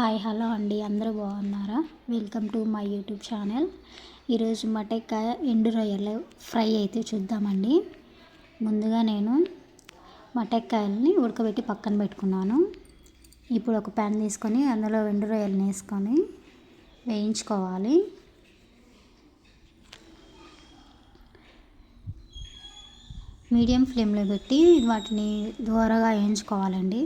Hi hello అండి. అందరూ బాగున్నారా? Welcome to my YouTube channel. ఈరోజు మటకాయ ఎండు రొయ్యలు ఫ్రై అయితే చూద్దామండి. ముందుగా నేను మటకాయలని ఉడకబెట్టి పక్కన పెట్టుకున్నాను. ఇప్పుడు ఒక ప్యాన్ తీసుకొని అందులో ఎండు రొయ్యలను వేసుకొని వేయించుకోవాలి. మీడియం ఫ్లేమ్లో పెట్టి వాటిని దూరగా వేయించుకోవాలండి.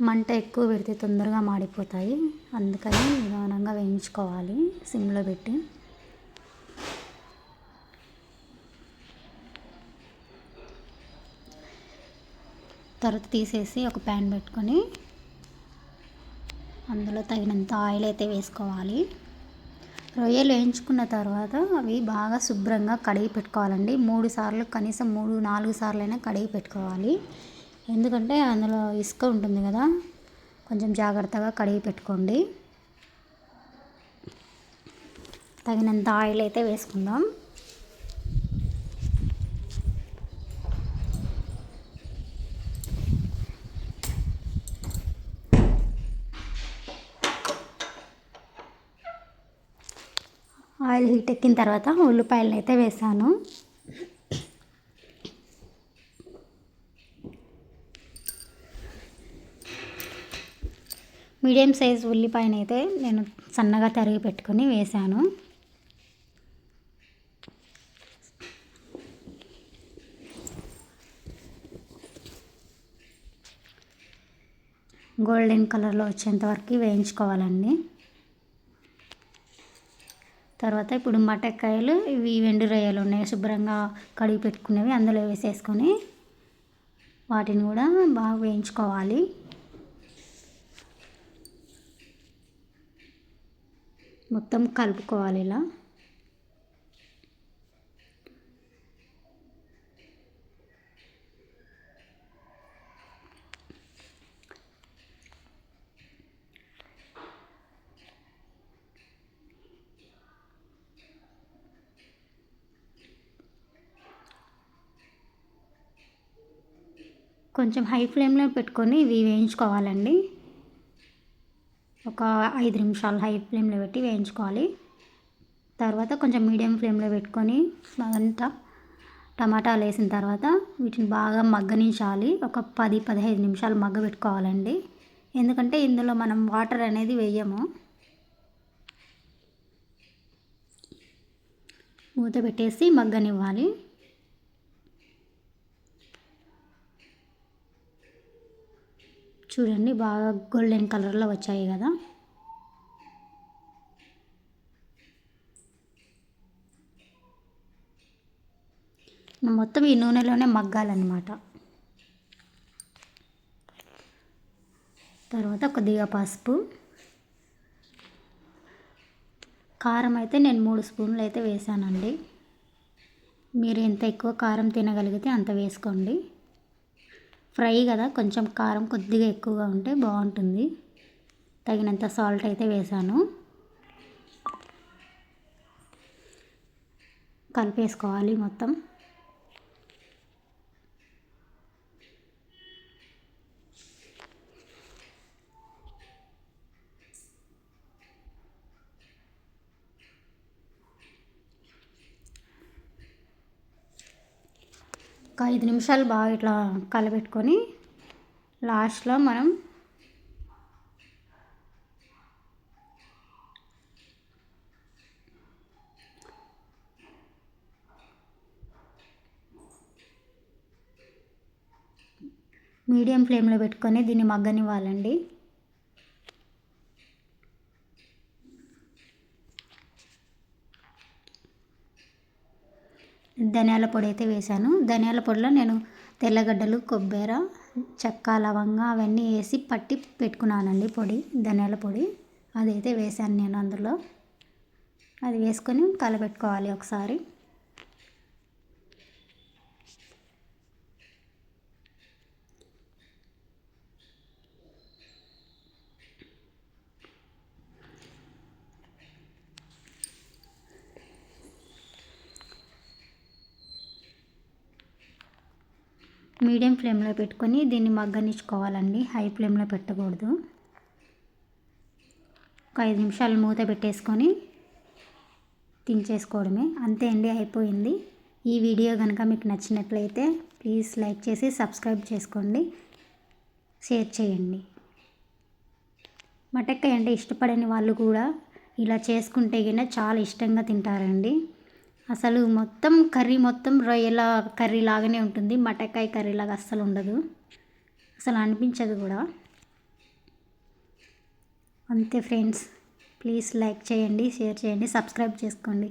మంట ఎక్కువ పెడితే తొందరగా మాడిపోతాయి. అందుకని నిదానంగా వేయించుకోవాలి. సిమ్లో పెట్టి. తర్వాత తీసేసి ఒక ప్యాన్ పెట్టుకొని అందులో తగినంత ఆయిల్ అయితే వేసుకోవాలి. రొయ్యలు వేయించుకున్న తర్వాత అవి బాగా శుభ్రంగా కడిగి పెట్టుకోవాలండి. మూడు సార్లు కనీసం మూడు నాలుగు సార్లు అయినా కడిగి పెట్టుకోవాలి. ఎందుకంటే అందులో ఇసుక ఉంటుంది కదా కొంచెం జాగ్రత్తగా కడిగి పెట్టుకోండి. తగినంత ఆయిల్ అయితే వేసుకుందాం. ఆయిల్ హీట్ ఎక్కిన తర్వాత ఉల్లిపాయలను అయితే వేసాను. మీడియం సైజ్ ఉల్లిపాయనైతే నేను సన్నగా తరిగి పెట్టుకొని వేసాను గోల్డెన్ కలర్లో వచ్చేంత వరకు వేయించుకోవాలండి. తర్వాత ఇప్పుడు మటక్కాయలు ఇవి వెండు రొయ్యలు ఉన్నాయి శుభ్రంగా కడిగి పెట్టుకునేవి అందులో వేసేసుకొని వాటిని కూడా బాగా వేయించుకోవాలి. మొత్తం కలుపుకోవాలి ఇలా. కొంచెం హై ఫ్లేమ్లో పెట్టుకొని ఇవి వేయించుకోవాలండి. ఒక ఐదు నిమిషాలు హై ఫ్లేమ్లో పెట్టి వేయించుకోవాలి. తర్వాత కొంచెం మీడియం ఫ్లేమ్లో పెట్టుకొని అదంతా టమాటాలు వేసిన తర్వాత వీటిని బాగా మగ్గనించాలి. ఒక పది పదిహేను నిమిషాలు మగ్గ పెట్టుకోవాలండి ఎందుకంటే ఇందులో మనం వాటర్ అనేది వేయము. మూత పెట్టేసి మగ్గనివ్వాలి. చూడండి బాగా గోల్డెన్ కలర్లో వచ్చాయి కదా. మొత్తం ఈ నూనెలోనే మగ్గాలన్నమాట. తర్వాత కొద్దిగా పసుపు. కారం అయితే నేను మూడు స్పూన్లు అయితే వేసానండి. మీరు ఎంత ఎక్కువ కారం తినగలిగితే అంత వేసుకోండి. ఫ్రై కదా కొంచెం కారం కొద్దిగా ఎక్కువగా ఉంటే బాగుంటుంది. తగినంత సాల్ట్ అయితే వేసాను. కలిపేసుకోవాలి మొత్తం. ఒక ఐదు నిమిషాలు బాగా ఇట్లా కలబెట్టుకొని లాస్ట్లో మనం మీడియం ఫ్లేమ్లో పెట్టుకొని దీన్ని మగ్గనివ్వాలండి. ధనియాల పొడి అయితే వేశాను. ధనియాల పొడిలో నేను తెల్లగడ్డలు కొబ్బరి చెక్క లవంగా అవన్నీ వేసి పట్టి పెట్టుకున్నానండి పొడి ధనియాల పొడి. అదైతే వేశాను నేను అందులో. అది వేసుకొని కలపెట్టుకోవాలి ఒకసారి. మీడియం ఫ్లేమ్లో పెట్టుకొని దీన్ని మగ్గనిచ్చుకోవాలండి. హై ఫ్లేమ్లో పెట్టకూడదు. ఒక ఐదు నిమిషాలు మూత పెట్టేసుకొని తించేసుకోవడమే అంతే అండి అయిపోయింది. ఈ వీడియో కనుక మీకు నచ్చినట్లయితే ప్లీజ్ లైక్ చేసి సబ్స్క్రైబ్ చేసుకోండి షేర్ చేయండి. మటక్కాయ అంటే ఇష్టపడని వాళ్ళు కూడా ఇలా చేసుకుంటే కన్నా చాలా ఇష్టంగా తింటారండి. అసలు మొత్తం కర్రీ మొత్తం రొయ్యల కర్రీ లాగానే ఉంటుంది. మటకాయ కర్రీ లాగా అస్సలు ఉండదు. అసలు అనిపించదు కూడా. అంతే ఫ్రెండ్స్. ప్లీజ్ లైక్ చేయండి షేర్ చేయండి సబ్స్క్రైబ్ చేసుకోండి.